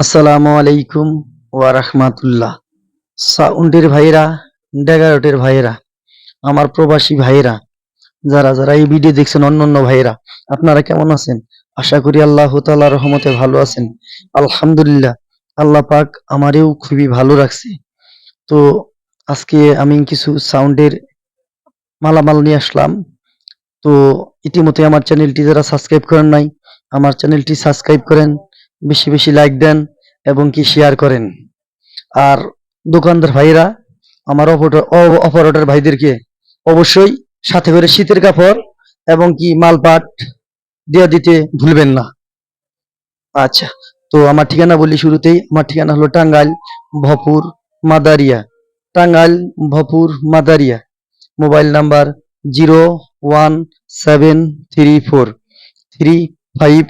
আসসালামু আলাইকুম রাহমাতুল্লাহ। সাউন্ডের ভাইরা ডেগারটের ভাইরা আমার প্রবাসী ভাইরা যারা যারা এই ভিডিও দেখছেন অন্য অন্য ভাইরা আপনারা কেমন আছেন? আশা করি আল্লাহ তাআলা রহমতে ভালো আছেন। আলহামদুলিল্লাহ, আল্লাহ পাক আমারেও খুবই ভালো রাখছে। তো আজকে আমি কিছু সাউন্ডের মালামাল নিয়ে আসলাম। তো ইতিমধ্যে আমার চ্যানেলটি যারা সাবস্ক্রাইব করেন নাই, আমার চ্যানেলটি সাবস্ক্রাইব করেন। বেশি বেশি লাইক দেন এবং কি শেয়ার করেন। আর দোকানদার ভাইরা, আমার অপারেটর ভাইদেরকে অবশ্যই সাথে করে শীতের কাপড় এবং কি মালপাট দেওয়া দিতে ভুলবেন না। আচ্ছা তো আমার ঠিকানা বলি শুরুতেই, আমার ঠিকানা হলো Tangail Bhuapur Madaria. Tangail Bhuapur Madaria. Mobile number zero one seven three four, three five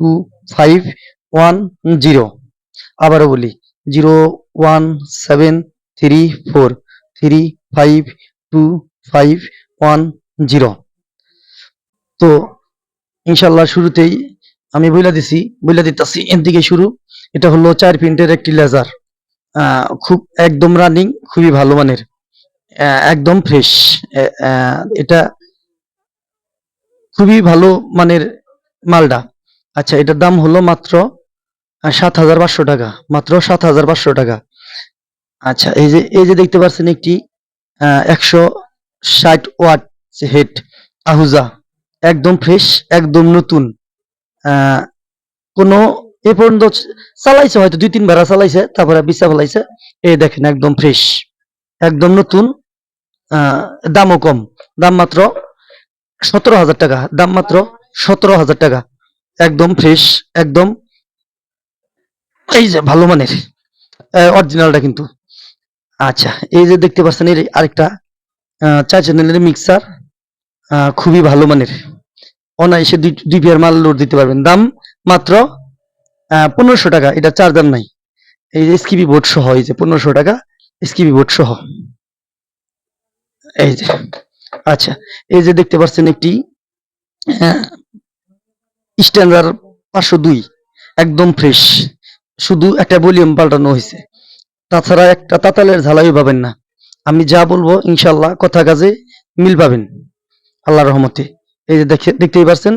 two five one zero আবারও বলি zero one seven three four three five two five one zero তো ইনশাল্লাহ শুরুতেই আমি বইলা দিছি, বইলা দিতেছি, এর দিকে শুরু। এটা হলো চার প্রিন্টের একটি লেজার। খুব একদম রানিং, খুবই ভালো মানের। একদম ফ্রেশ। এটা খুবই ভালো মানের মালটা আচ্ছা এটার দাম হলো মাত্র সাত হাজার পাঁচশো টাকা, মাত্র সাত হাজার পাঁচশো টাকা। আচ্ছা এই যে এই যে দেখতে পাচ্ছেন একটি একশো ষাট ওয়াট হেড আহুজা একদম ফ্রেশ, একদম নতুন। কোনো, এ পর্যন্ত চালাইছে হয়তো দুই তিন বেড়া চালাইছে, তারপরে বিছা ফেলাইছে। এই দেখেন, একদম ফ্রেশ, একদম নতুন দামও কম। দাম মাত্র সতেরো হাজার টাকা, দাম মাত্র সতেরো হাজার টাকা। একদম ফ্রেশ, একদম এই যে ভালো মানের অরিজিনালটা কিন্তু। আচ্ছা এই যে দেখতে পাচ্ছেন, এর আরেকটা চার চ্যানেলের মিক্সার খুবই ভালো মানের। অনায়াসে দুই দুই পেয়ার মাল লোড দিতে পারবেন। দাম মাত্র পনেরোশো টাকা। এটা চার দাম নাই। এই যে স্কিপি বোর্ড সহ, এই যে পনেরোশো টাকা স্কিপি বোর্ড সহ। এই যে আচ্ছা এই যে দেখতে পাচ্ছেন একটি স্ট্যান্ডার্ড পাঁচশো দুই, একদম ফ্রেশ শুধু একটা ভলিউম পাল্টানো হয়েছে। তাছাড়া একটা তাতালের ঝালাইও পাবেন না। আমি যা বলব ইনশাল্লাহ কথা কাজে মিল পাবেন। আল্লাহ রহমতে। এই যে দেখে দেখতেই পারছেন,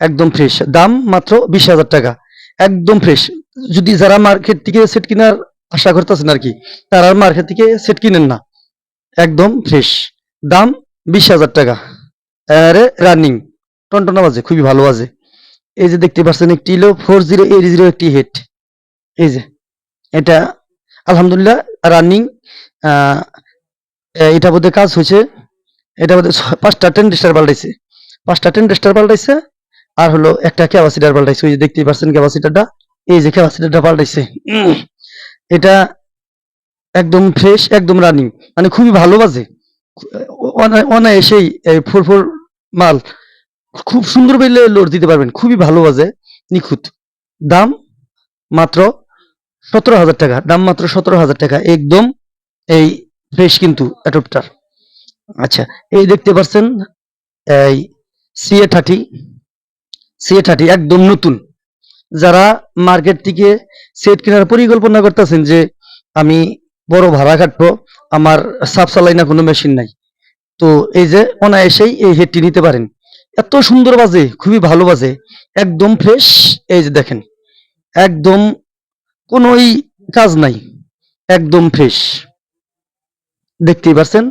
একদম ফ্রেশ দাম মাত্র বিশ হাজার টাকা। একদম ফ্রেশ যদি যারা মার্কেট থেকে সেট কেনার আশা করতেছেন আর কি, তারা মার্কেট থেকে সেট কিনেন না। একদম ফ্রেশ দাম বিশ হাজার টাকা। আরে রানিং টনটনা বাজে খুবই ভালো বাজে এই যে দেখতে পাচ্ছেন একটি হলো ফোর জিরো এইট জিরো একটি হেড এই যে, এটা আলহামদুলিল্লাহ রানিং এটা বোধহয় কাজ হয়েছে, এটা বোধহয় পাঁচটা টেন রেস্টার পাল্টাইছে পাঁচটা টেন রেস্টার পাল্টাইছে আর হলো একটা ক্যাপাসিটার পাল্টাইছে ওই যে দেখতেই পাচ্ছেন ক্যাপাসিটারটা এই যে ক্যাপাসিটারটা পাল্টাইছে এটা একদম ফ্রেশ একদম রানিং মানে খুবই ভালো বাজে। অনা- অনায়াসেই ফোর ফোর মাল খুব সুন্দর পেলে লোড দিতে পারবেন। খুবই ভালো বাজে, নিখুঁত। দাম মাত্র সতেরো হাজার টাকা, দাম মাত্র সতেরো হাজার টাকা। একদম এই ফ্রেশ কিন্তু অ্যাডপ্টার আচ্ছা এই দেখতে পাচ্ছেন, এই সিএ থার্টি সিএ থার্টি একদম নতুন। যারা মার্কেট থেকে সেট কেনার পরিকল্পনা করতেছেন যে আমি বড় ভাড়া কাটবো, আমার সাফ চালাই না কোনো মেশিন নাই। তো এই যে অনায়াসেই এই হেডটি নিতে পারেন। এত সুন্দর বাজে, খুবই ভালো বাজে, একদম ফ্রেশ এই যে দেখেন, একদম কোনোই কাজ নাই, একদম ফ্রেশ দেখতেই পাচ্ছেন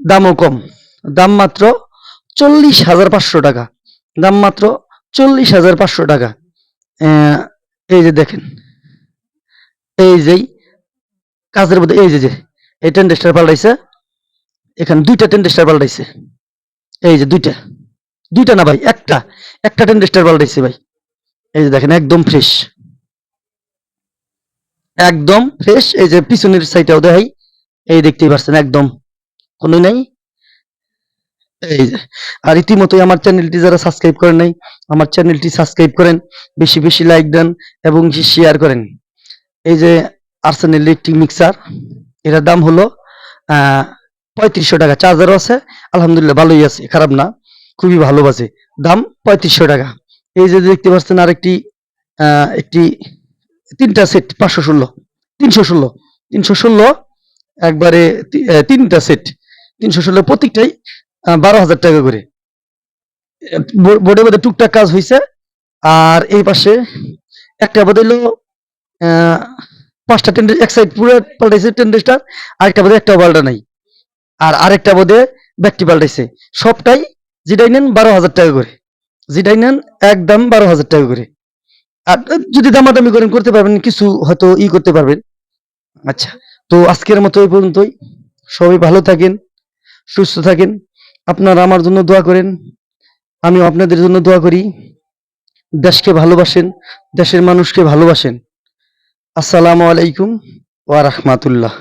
দামও কম। দাম মাত্র চল্লিশ হাজার পাঁচশো টাকা। দাম মাত্র চল্লিশ হাজার পাঁচশো টাকা। এই যে দেখেন, এই যেই কাজের মধ্যে, এই যে যে, এই টেন্ডেস্টার পাল্টাইছে। এখানে দুইটা টেন্ডেস্টার পাল্টাইছে। এই যে দুইটা দুইটা না ভাই, একটা একটা টেন্ডেস্টার পাল্টাইছে ভাই। এই যে দেখেন, একদম ফ্রেশ একদম ফ্রেশ এই যে পিছনের সাইডটাও দেখাই, এই দেখতেই পাচ্ছেন একদম, কোনো নাই। এই যে, আর ইতিমধ্যে আমার চ্যানেলটি যারা সাবস্ক্রাইব করেন নাই, আমার চ্যানেলটি সাবস্ক্রাইব করেন, বেশি বেশি লাইক দেন এবং শেয়ার করেন। এই যে আর্সেনেল একটি মিক্সার এটার দাম হলো পঁয়ত্রিশশো টাকা। চার্জারও আছে, আলহামদুলিল্লাহ ভালোই আছে, খারাপ না, খুবই ভালো বাজে। দাম পঁয়ত্রিশশো টাকা। এই যে দেখতে পাচ্ছেন আরেকটি একটি তিনটা সেট পাঁচশো ষোলো, তিনশো ষোলো তিনশো ষোলো, একবারে তিনটা সেট তিনশো ষোলো প্রত্যেকটাই বারো হাজার টাকা করে। বো- বোর্ডে বোধে টুকটাক কাজ হয়েছে আর এই পাশে একটা বোধ হইল পাঁচটা টেন্ডার এক সাইড পুরো পাল্টাইছে টেন্ডারটা আরেকটা বোধে একটা পাল্টা নাই। আর আরেকটা বোধে ব্যক্তি পাল্টাইছে। সবটাই, যেটাই নেন বারো হাজার টাকা করে। যেটাই নেন একদম বারো হাজার টাকা করে। যদি দামাদামি করেন, করতে পারবেন, কিছু হয়তো ই করতে পারবেন। আচ্ছা তো আজকের মতো এই পর্যন্তই। সবাই ভালো থাকেন, সুস্থ থাকেন। আপনারা আমার জন্য দোয়া করেন আমি আপনাদের জন্য দোয়া করি। দেশকে ভালোবাসেন, দেশের মানুষকে ভালোবাসেন। আসসালামু আলাইকুম ওয়া রাহমাতুল্লাহ।